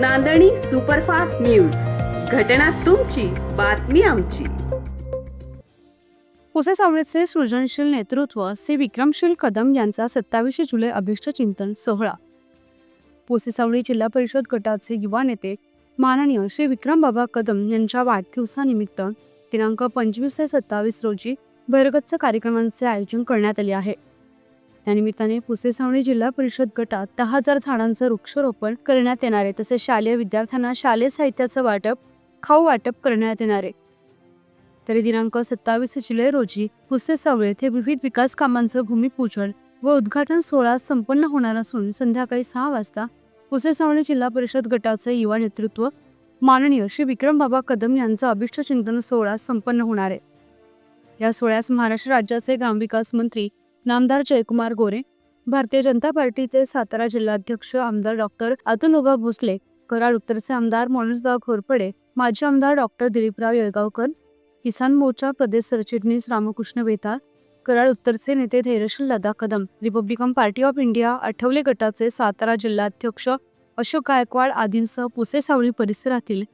नांदणी superfast news. घटना तुमची बातमी आमची. पुसे सावळेचे सृजनशील नेतृत्व श्री विक्रमशील कदम यांचा सत्तावीसशे जुलै अभिष्ट चिंतन सोहळा. पोसेसावळी जिल्हा परिषद गटाचे युवा नेते माननीय श्री विक्रम बाबा कदम यांच्या वाढदिवसानिमित्त दिनांक पंचवीस ते सत्तावीस रोजी भरगच्च कार्यक्रमांचे आयोजन करण्यात आले आहे. त्यानिमित्ताने पुसेसावणी जिल्हा परिषद गटात दहा हजार झाडांचं वृक्षारोपण करण्यात येणार आहे. तसेच शालेय विद्यार्थ्यांना शालेय साहित्याचं वाटप खाऊ वाटप करण्यात येणार आहे. तरी दिनांक सत्तावीस जुलै रोजी पुसेसावळे येथे विविध विकास कामांचं भूमिपूजन व उद्घाटन सोहळा संपन्न होणार असून संध्याकाळी सहा वाजता पुसेसावळे जिल्हा परिषद गटाचे युवा नेतृत्व माननीय श्री विक्रम बाबा कदम यांचा अभिष्ट चिंतन सोहळा संपन्न होणार आहे. या सोहळ्यास महाराष्ट्र राज्याचे ग्रामविकास मंत्री नामदार जयकुमार गोरे भारतीय जनता पार्टीचे सातारा जिल्हाध्यक्ष आमदार डॉक्टर अतुलोबा भोसले कराड उत्तरचे आमदार मनोजदाव घोरपडे माजी आमदार डॉक्टर दिलीपराव येळगावकर किसान मोर्चा प्रदेश सरचिटणीस रामकृष्ण बेताळ कराड उत्तरचे नेते धैर्यशील लदा Kadam Republican party of India Athavale गटाचे सातारा जिल्हाध्यक्ष अशोक गायकवाड आदींसह पुसे सावळी परिसरातील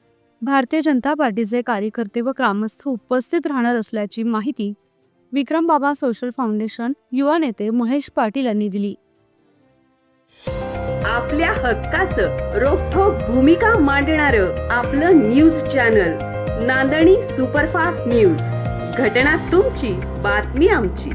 भारतीय जनता पार्टीचे कार्यकर्ते व ग्रामस्थ उपस्थित राहणार असल्याची माहिती विक्रम बाबा सोशल फाउंडेशन युवा नेते महेश पाटील यांनी दिली. आपल्या हक्काचं रोखोक भूमिका मांडणार आपलं न्यूज चॅनल नांदणी सुपरफास्ट न्यूज. घटना तुमची बातमी आमची.